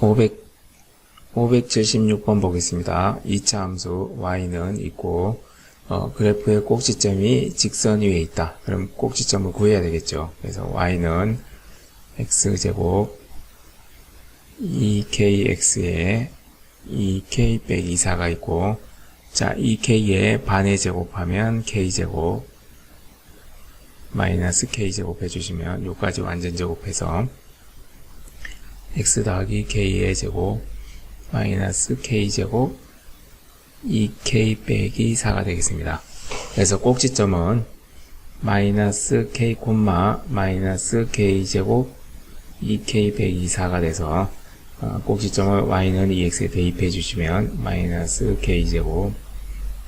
500, 576번 보겠습니다. 2차 함수 y는 있고 어, 그래프의 꼭지점이 직선 위에 있다. 그럼 꼭지점을 구해야 되겠죠. 그래서 y는 x제곱 2kx에 2k 빼기 4가 있고 자 2k에 반에 제곱하면 k제곱 마이너스 k제곱 해주시면 요까지 완전 제곱해서 x 더하기 k의 제곱 마이너스 k제곱 2k 빼기 4가 되겠습니다. 그래서 꼭지점은 마이너스 k 마이너스 k제곱 2k 빼기 4가 돼서 어, 꼭지점을 y는 2x에 대입해 주시면 마이너스 k제곱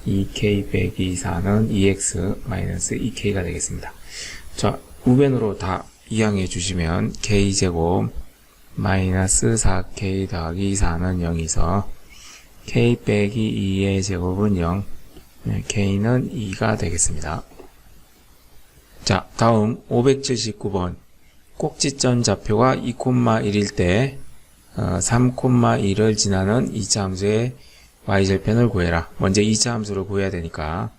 2k 빼기 4는 2x 마이너스 2k가 되겠습니다. 자, 우변으로 다 이항해 주시면 k제곱 마이너스 4k 더하기 4는 0이서 k 빼기 2의 제곱은 0 네, k는 2가 되겠습니다. 자, 다음 579번 꼭지점 좌표가 2,1일 때 어, 3,1을 지나는 2차 함수의 y절편을 구해라. 먼저 2차 함수를 구해야 되니까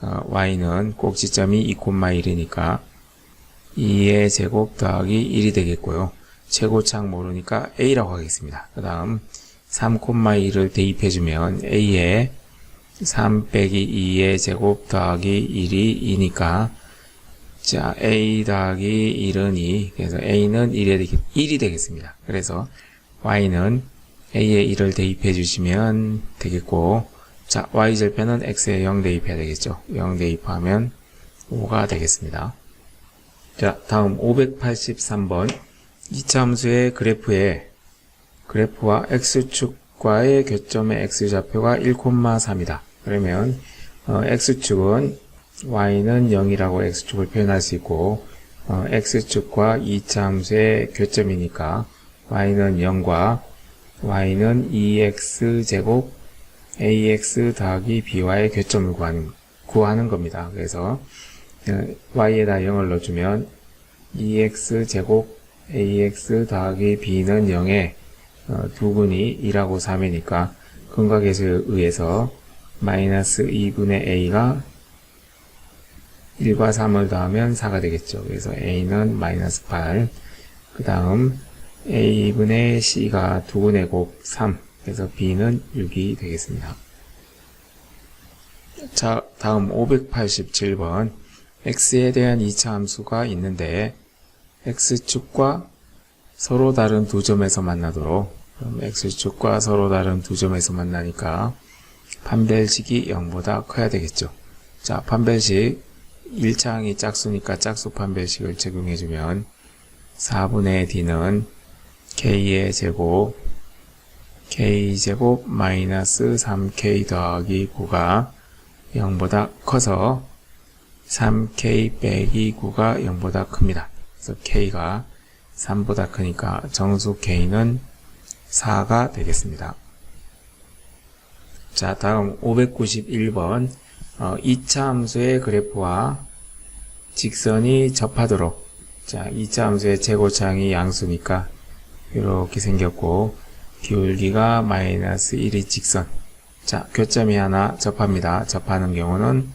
어, y는 꼭지점이 2,1이니까 2의 제곱 더하기 1이 되겠고요. 최고창 모르니까 a라고 하겠습니다. 그 다음 3,1을 대입해주면 a에 3 빼기 2의 제곱 더하기 1이 2니까 자 a 더하기 1은 2 그래서 a는 1이, 되겠, 1이 되겠습니다. 그래서 y는 a에 1을 대입해 주시면 되겠고 자 y절편은 x에 0 대입해야 되겠죠. 0 대입하면 5가 되겠습니다. 자 다음 583번 2차 함수의 그래프에 그래프와 x축과의 교점의 x좌표가 1,3이다. 그러면 어, x축은 y는 0이라고 x축을 표현할 수 있고 어, x축과 2차 함수의 교점이니까 y는 0과 y는 2x제곱 ax 더하기 b와의 교점을 구하는, 구하는 겁니다. 그래서 어, y에다 0을 넣어주면 2x제곱 ax 더하기 b는 0에 어, 두분이 2라고 3이니까 근각에서 의해서 마이너스 2분의 a가 1과 3을 더하면 4가 되겠죠. 그래서 a는 마이너스 8. 그 다음 a분의 c가 두분의 곱 3. 그래서 b는 6이 되겠습니다. 자, 다음 587번. x에 대한 2차 함수가 있는데 x축과 서로 다른 두 점에서 만나도록 그럼 x축과 서로 다른 두 점에서 만나니까 판별식이 0보다 커야 되겠죠. 자, 판별식 1차항이 짝수니까 짝수 판별식을 적용해주면 4분의 d는 k의 제곱 k제곱 마이너스 3k 더하기 9가 0보다 커서 3k 빼기 9가 0보다 큽니다. 그래서 k가 3보다 크니까 정수 k는 4가 되겠습니다. 자, 다음 591번 어, 2차 함수의 그래프와 직선이 접하도록 자, 2차 함수의 최고창이 양수니까 이렇게 생겼고 기울기가 마이너스 1이 직선 자, 교점이 하나 접합니다. 접하는 경우는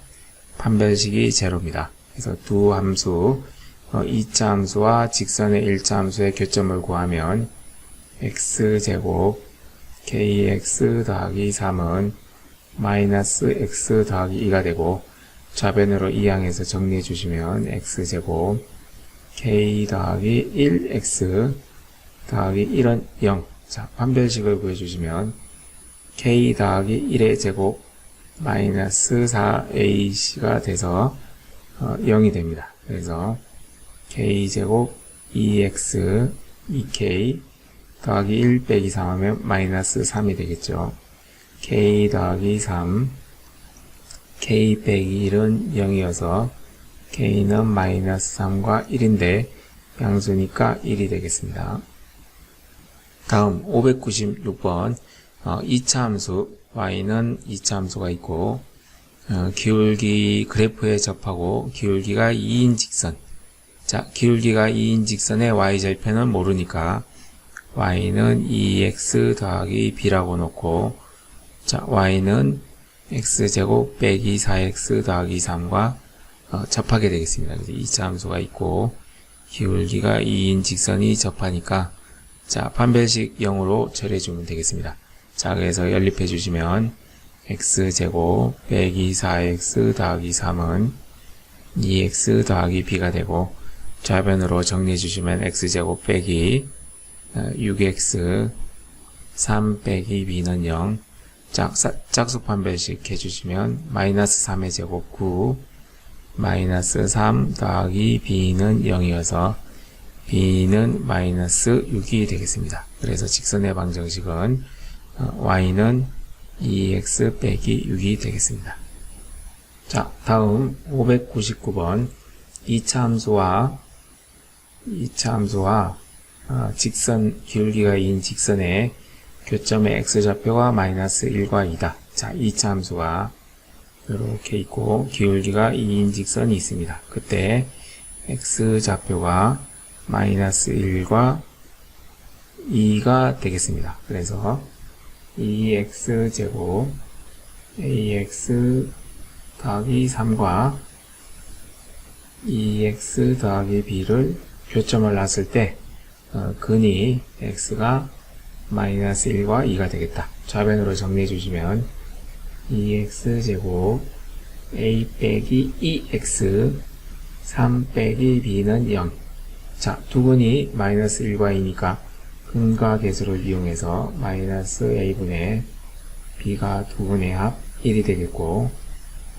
판별식이 제로입니다. 그래서 두 함수 어, 2차 함수와 직선의 1차 함수의 교점을 구하면 x제곱 kx 더하기 3은 마이너스 x 더하기 2가 되고 좌변으로 이항해서 정리해 주시면 x제곱 k 더하기 1x 더하기 1은 0. 자, 판별식을 구해주시면 k 더하기 1의 제곱 마이너스 4ac가 돼서 어, 0이 됩니다. 그래서 k제곱 2x 2k 더하기 1 빼기 3 하면 마이너스 3이 되겠죠. k 더하기 3 k 빼기 1은 0이어서 k는 마이너스 3과 1인데 양수니까 1이 되겠습니다. 다음 596번 어, 2차 함수 y는 2차 함수가 있고 어, 기울기 그래프에 접하고 기울기가 2인 직선 자 기울기가 2인 직선의 y절편은 모르니까 y는 2x 더하기 b라고 놓고 자 y는 x제곱 빼기 4x 더하기 3과 어, 접하게 되겠습니다. 그래서 2차 함수가 있고 기울기가 2인 직선이 접하니까 자 판별식 0으로 처리해 주면 되겠습니다. 자 그래서 연립해 주시면 x제곱 빼기 4x 더하기 3은 2x 더하기 b가 되고 좌변으로 정리해 주시면 x제곱 빼기 어, 6x 3 빼기 b는 0 짝, 짝수 판별식 해주시면 마이너스 3의 제곱 9 마이너스 3 더하기 b는 0이어서 b는 마이너스 6이 되겠습니다. 그래서 직선의 방정식은 어, y는 2x 빼기 6이 되겠습니다. 자, 다음 599번 2차 함수와 2차 함수와 어, 직선 기울기가 2인 직선의 교점의 x좌표가 마이너스 1과 2다. 자, 2차 함수가 이렇게 있고 기울기가 2인 직선이 있습니다. 그때 x좌표가 마이너스 1과 2가 되겠습니다. 그래서 2x제곱 ax 더하기 3과 2x 더하기 b를 교점을 놨을 때 어, 근이 x가 마이너스 1과 2가 되겠다. 좌변으로 정리해 주시면 2x제곱 a 빼기 2x 3 빼기 b는 0 자, 두 근이 마이너스 1과 2니까 근과 계수를 이용해서 마이너스 a분의 b가 두 분의 합 1이 되겠고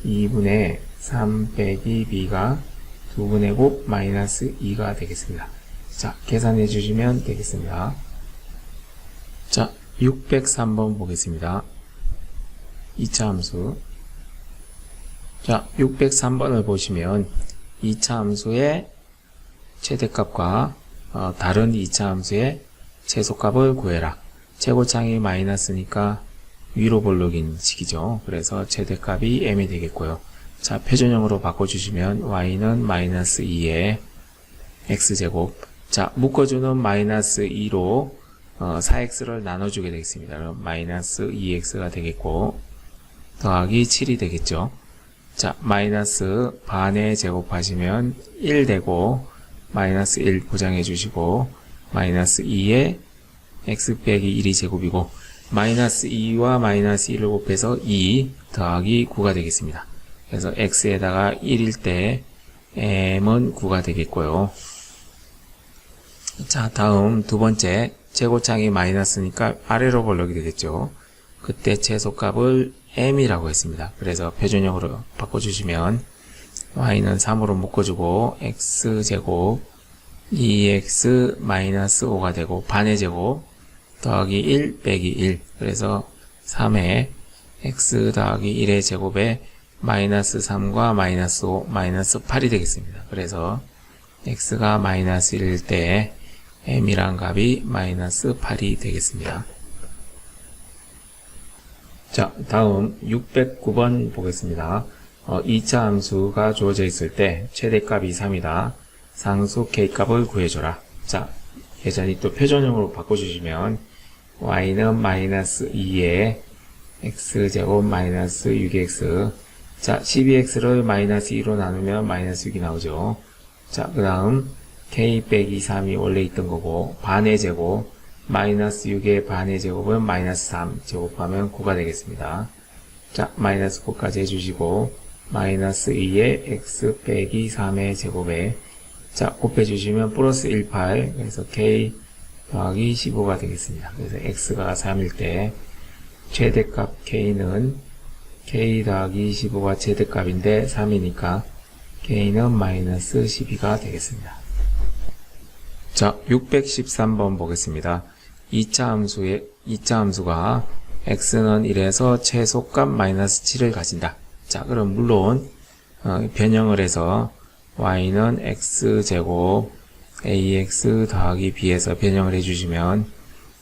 2분의 3 빼기 b가 두 분의 곱 마이너스 2가 되겠습니다. 자, 계산해 주시면 되겠습니다. 자, 603번 보겠습니다. 2차 함수. 자, 603번을 보시면 2차 함수의 최대값과 어, 다른 2차 함수의 최소값을 구해라. 최고창이 마이너스니까 위로 볼록인 식이죠. 그래서 최대값이 m이 되겠고요. 자, 표준형으로 바꿔주시면 y는 마이너스 2에 x제곱 자, 묶어주는 마이너스 2로 어, 4x를 나눠주게 되겠습니다. 그럼 마이너스 2x가 되겠고 더하기 7이 되겠죠. 자, 마이너스 반에 제곱하시면 1 되고 마이너스 1 보장해 주시고 마이너스 2에 x 빼기 1이 제곱이고 마이너스 2와 마이너스 1을 곱해서 2 더하기 9가 되겠습니다. 그래서 x에다가 1일 때 m은 9가 되겠고요. 자, 다음 두 번째 최고창이 마이너스니까 아래로 볼록이 되겠죠. 그때 최소값을 m이라고 했습니다. 그래서 표준형으로 바꿔주시면 y는 3으로 묶어주고 x제곱 2x 마이너스 5가 되고 반의 제곱 더하기 1 빼기 1 그래서 3에 x 더하기 1의 제곱에 마이너스 3과 마이너스 5 마이너스 8이 되겠습니다. 그래서 x가 마이너스 1일 때 m이란 값이 마이너스 8이 되겠습니다. 자, 다음 609번 보겠습니다. 어, 2차 함수가 주어져 있을 때 최대값이 3이다. 상수 k값을 구해줘라. 자, 예전이 또 표준형으로 바꿔주시면 y는 마이너스 2에 x제곱 마이너스 6x 자, 12x를 마이너스 2로 나누면 마이너스 6이 나오죠. 자, 그 다음 k 빼기 3이 원래 있던 거고 반의 제곱 마이너스 6의 반의 제곱은 마이너스 3 제곱하면 9가 되겠습니다. 자, 마이너스 9까지 해주시고 마이너스 2의 x 빼기 3의 제곱에 자, 곱해주시면 플러스 1, 8 그래서 k 더하기 15가 되겠습니다. 그래서 x가 3일 때 최대값 k는 k 더하기 15가 최대값인데 3이니까 k는 마이너스 12가 되겠습니다. 자, 613번 보겠습니다. 2차 함수의 2차 함수가 x는 1에서 최소값 마이너스 7을 가진다. 자, 그럼 물론 어, 변형을 해서 y는 x제곱 ax 더하기 b에서 변형을 해주시면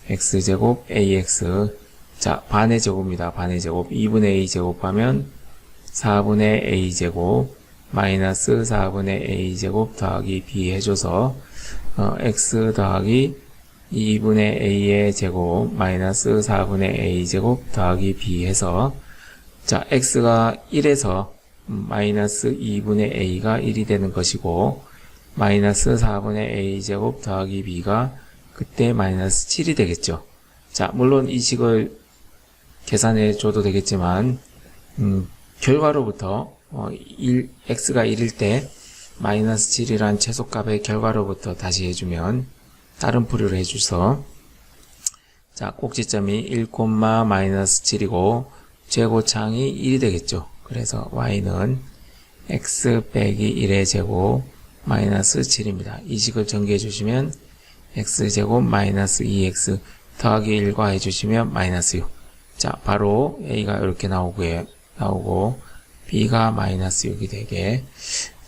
x제곱 ax 자 반의 제곱입니다. 반의 제곱 2분의 a 제곱하면 4분의 a 제곱 마이너스 4분의 a 제곱 더하기 b 해줘서 어, x 더하기 2분의 a의 제곱 마이너스 4분의 a 제곱 더하기 b 해서 자 x가 1에서 마이너스 2분의 a가 1이 되는 것이고 마이너스 4분의 a 제곱 더하기 b가 그때 마이너스 7이 되겠죠. 자 물론 이 식을 계산해 줘도 되겠지만 음, 결과로부터 어, 1, x가 1일 때 마이너스 7이란 최소값의 결과로부터 다시 해주면 다른 풀이를 해줘서 자 꼭지점이 1, 마이너스 7이고 최고창이 1이 되겠죠. 그래서 y는 x 빼기 1의 제곱 마이너스 7입니다. 이 식을 전개해 주시면 x제곱 마이너스 2x 더하기 1과 해주시면 마이너스 6. 자, 바로 a가 이렇게 나오고요. 나오고 b가 마이너스 6이 되게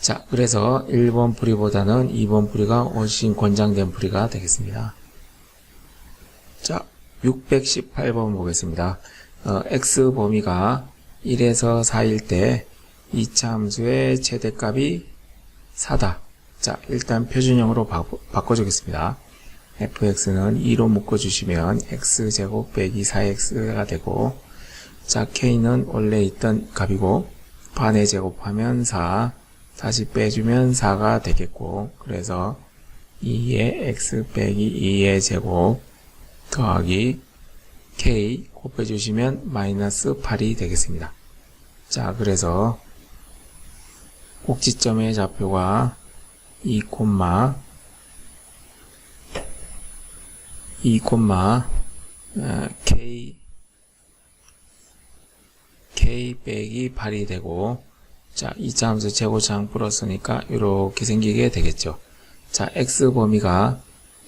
자, 그래서 1번 풀이보다는 2번 풀이가 훨씬 권장된 풀이가 되겠습니다. 자, 618번 보겠습니다. 어, x 범위가 1에서 4일 때 이차 함수의 최대값이 4다. 자, 일단 표준형으로 바꿔, 바꿔주겠습니다. Fx는 2로 묶어주시면 x제곱 빼기 4x가 되고 자, k는 원래 있던 값이고 반의 제곱하면 4 다시 빼주면 4가 되겠고 그래서 2의 x 빼기 2의 제곱 더하기 k 곱해주시면 마이너스 8이 되겠습니다. 자 그래서 꼭지점의 좌표가 2, 2, 어, k k 빼기 8이 되고 자, 이차 함수 제곱창 풀었으니까 이렇게 생기게 되겠죠. 자, x 범위가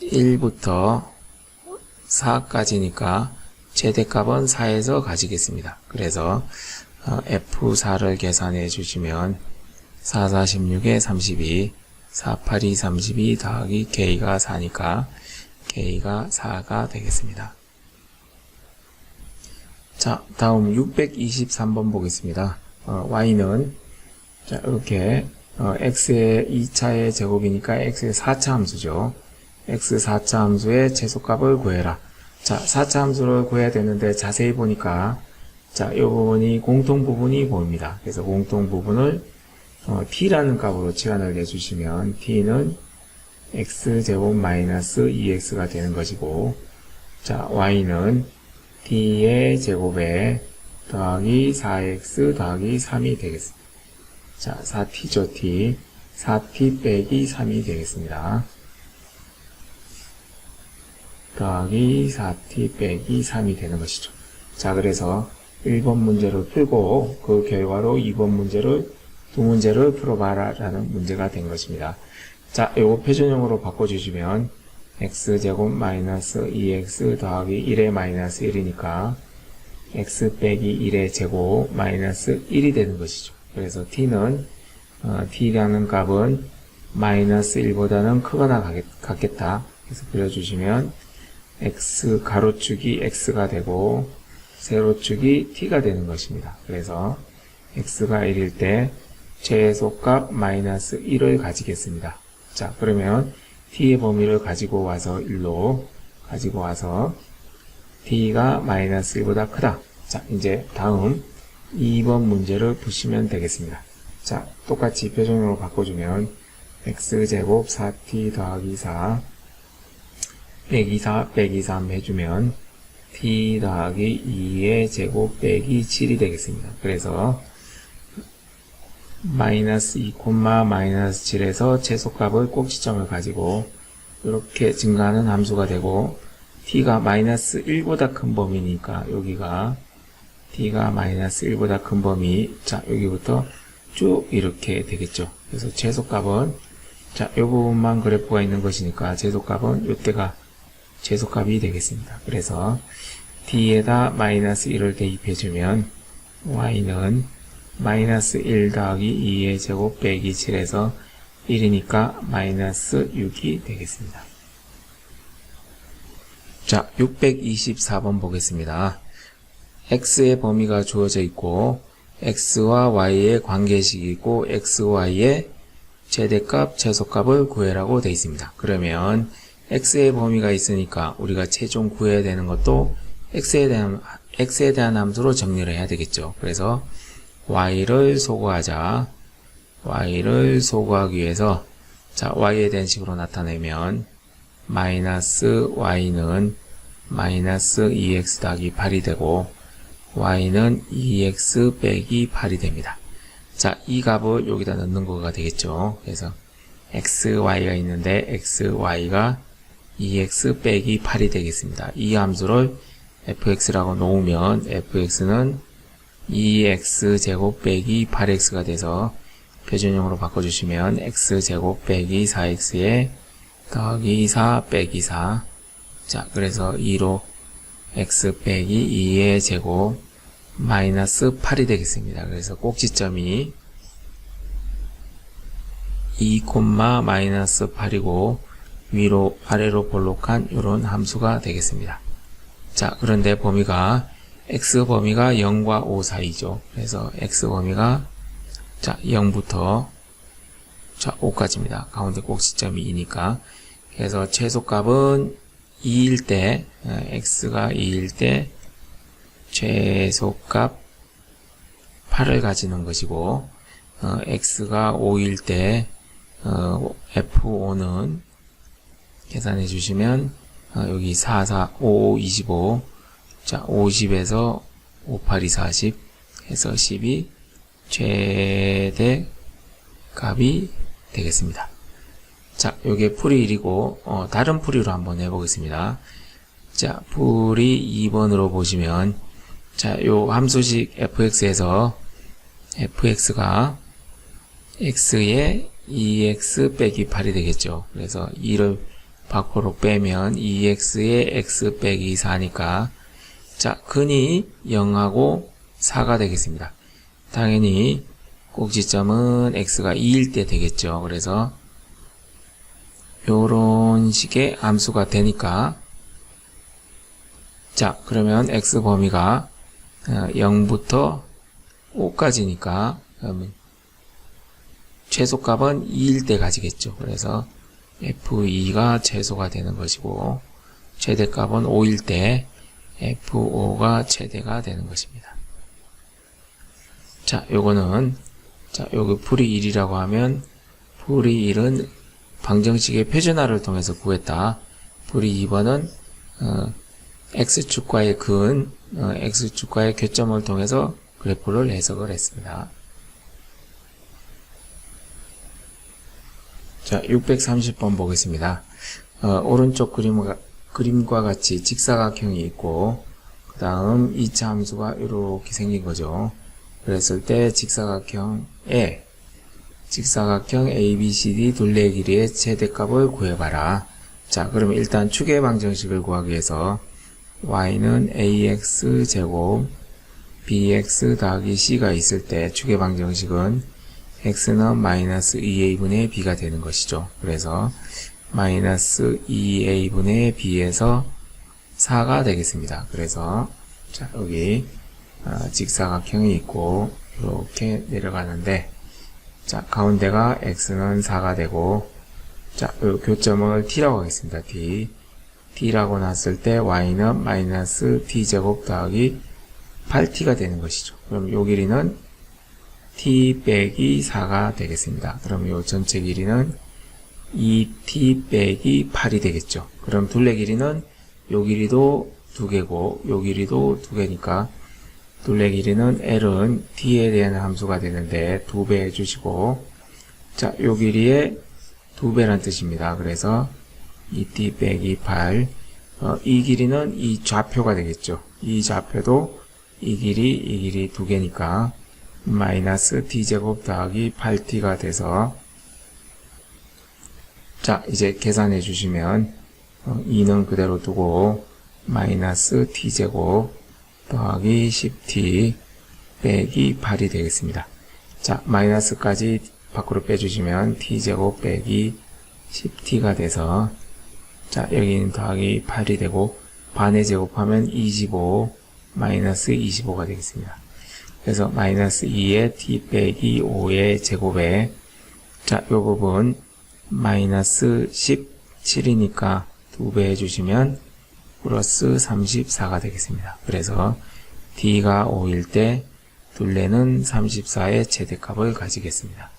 1부터 4까지니까 최대값은 4에서 가지겠습니다. 그래서 어, F4를 계산해 주시면 4, 4, 16에 32, 4, 8, 2, 32 더하기 K가 4니까 K가 4가 되겠습니다. 자, 다음 623번 보겠습니다. 어, Y는 자, 이렇게 어, x의 2차의 제곱이니까 x의 4차 함수죠. x 4차 함수의 최소값을 구해라. 자, 4차 함수를 구해야 되는데 자세히 보니까 자, 이 부분이 공통 부분이 보입니다. 그래서 공통 부분을 어, t라는 값으로 치환을 내주시면 t는 x제곱 마이너스 2x가 되는 것이고 자, y는 t의 제곱에 더하기 4x 더하기 3이 되겠습니다. 자, 4t죠, t. 4t 빼기 3이 되겠습니다. 더하기 4t 빼기 3이 되는 것이죠. 자, 그래서 1번 문제를 풀고 그 결과로 2번 문제를 두 문제를 풀어봐라 라는 문제가 된 것입니다. 자, 요거 표준형으로 바꿔주시면 x제곱 마이너스 2x 더하기 1의 마이너스 1이니까 x 빼기 1의 제곱 마이너스 1이 되는 것이죠. 그래서 t는 어, t라는 값은 마이너스 1보다는 크거나 같겠 다. 그래서 그려주시면 x 가로축이 x가 되고 세로축이 t가 되는 것입니다. 그래서 x가 1일 때 최소값 마이너스 1을 가지겠습니다. 자 그러면 t의 범위를 가지고 와서 1로 가지고 와서 t가 마이너스 1보다 크다. 자 이제 다음 2번 문제를 푸시면 되겠습니다. 자, 똑같이 표준으로 바꿔주면 x제곱 4t 더하기 4 빼기 4 빼기 3 해주면 t 더하기 2의 제곱 빼기 7이 되겠습니다. 그래서 마이너스 2, 마이너스 7에서 최소값을 꼭지점을 가지고 이렇게 증가하는 함수가 되고 t가 마이너스 1보다 큰 범위니까 여기가 t가 마이너스 1보다 큰 범위. 자 여기부터 쭉 이렇게 되겠죠. 그래서 최소값은 자이 부분만 그래프가 있는 것이니까 최소값은 이때가 최소값이 되겠습니다. 그래서 t에다 마이너스 1을 대입해주면 y는 마이너스 1 더하기 2의 제곱 빼기 7에서 1이니까 마이너스 6이 되겠습니다 자 624번 보겠습니다 x의 범위가 주어져 있고 x와 y의 관계식이고 x, y의 최대값, 최소값을 구해라고 되어 있습니다. 그러면 x의 범위가 있으니까 우리가 최종 구해야 되는 것도 x에 대한 x에 대한 함수로 정리를 해야 되겠죠. 그래서 y를 소구하자. y를 소구하기 위해서 자 y에 대한 식으로 나타내면 마이너스 y는 마이너스 2x 더하기 8이 되고 y는 2x 빼기 8이 됩니다. 자, 이 값을 여기다 넣는 거가 되겠죠. 그래서 xy가 있는데 xy가 2x 빼기 8이 되겠습니다. 이 함수를 fx라고 놓으면 fx는 2x 제곱 빼기 8x가 돼서 표준형으로 바꿔주시면 x 제곱 빼기 4x에 더하기 4 빼기 4 자, 그래서 2로 x 빼기 2의 제곱 마이너스 8이 되겠습니다. 그래서 꼭지점이 2, 마이너스 8이고 위로 아래로 볼록한 이런 함수가 되겠습니다. 자, 그런데 범위가 x 범위가 0과 5 사이죠. 그래서 x 범위가 자, 0부터 자, 5까지입니다. 가운데 꼭지점이 2니까. 그래서 최소값은 2일 때, 어, x가 2일 때 최소값 8을 가지는 것이고, 어, x가 5일 때, 어, f5는 계산해 주시면, 어, 여기 4, 4, 5, 25, 자, 50에서 5, 8, 2, 40 해서 10이 최대 값이 되겠습니다. 자, 요게 풀이 1이고, 어, 다른 풀이로 한번 해보겠습니다. 자, 풀이 2번으로 보시면, 자, 요 함수식 fx에서 fx가 x에 2x 빼기 8이 되겠죠. 그래서 2를 밖으로 빼면 2x에 x 빼기 4니까, 자, 근이 0하고 4가 되겠습니다. 당연히 꼭지점은 x가 2일 때 되겠죠. 그래서 요런 식의 함수가 되니까 자 그러면 x 범위가 0부터 5까지니까 최소값은 2일 때 가지겠죠. 그래서 f2가 최소가 되는 것이고 최대값은 5일 때 f5가 최대가 되는 것입니다. 자, 요거는 자, 여기 풀이 1이라고 하면 풀이 1은 방정식의 표준화를 통해서 구했다. 풀이 2번은 어, x축과의 근, 어, x축과의 교점을 통해서 그래프를 해석을 했습니다. 자, 630번 보겠습니다. 어, 오른쪽 그림과, 그림과 같이 직사각형이 있고, 그 다음 2차 함수가 이렇게 생긴 거죠. 그랬을 때 직사각형에 직사각형 ABCD 둘레의 길이의 최대값을 구해봐라. 자, 그러면 일단 축의 방정식을 구하기 위해서 y는 ax 제곱 bx 더하기 c가 있을 때 축의 방정식은 x는 마이너스 2a분의 b가 되는 것이죠. 그래서 마이너스 2a분의 b에서 4가 되겠습니다. 그래서 자 여기 어, 직사각형이 있고 이렇게 내려가는데 자 가운데가 x는 4가 되고 자 교점을 t라고 하겠습니다. t t라고 놨을 때 y는 마이너스 t제곱 더하기 8t가 되는 것이죠. 그럼 요 길이는 t 빼기 4가 되겠습니다. 그럼 요 전체 길이는 2t 빼기 8이 되겠죠. 그럼 둘레 길이는 요 길이도 두 개고 요 길이도 두 개니까 둘레 길이는 L은 T에 대한 함수가 되는데 두 배 해주시고 자, 요 길이의 두 배란 뜻입니다. 그래서 2T 빼기 8 어, 이 길이는 이 좌표가 되겠죠. 이 좌표도 이 길이 이 길이 두 개니까 마이너스 T제곱 더하기 8T가 돼서 자, 이제 계산해 주시면 어, 2는 그대로 두고 마이너스 T제곱 더하기 10t 빼기 8이 되겠습니다. 자, 마이너스까지 밖으로 빼주시면 t제곱 빼기 10t가 돼서 자, 여기는 더하기 8이 되고 반의 제곱하면 25 마이너스 25가 되겠습니다. 그래서 마이너스 2의 t 빼기 5의 제곱에 자, 요 부분 마이너스 17이니까 두배 해주시면 플러스 34가 되겠습니다. 그래서 D가 5일 때 둘레는 34의 최대값을 가지겠습니다.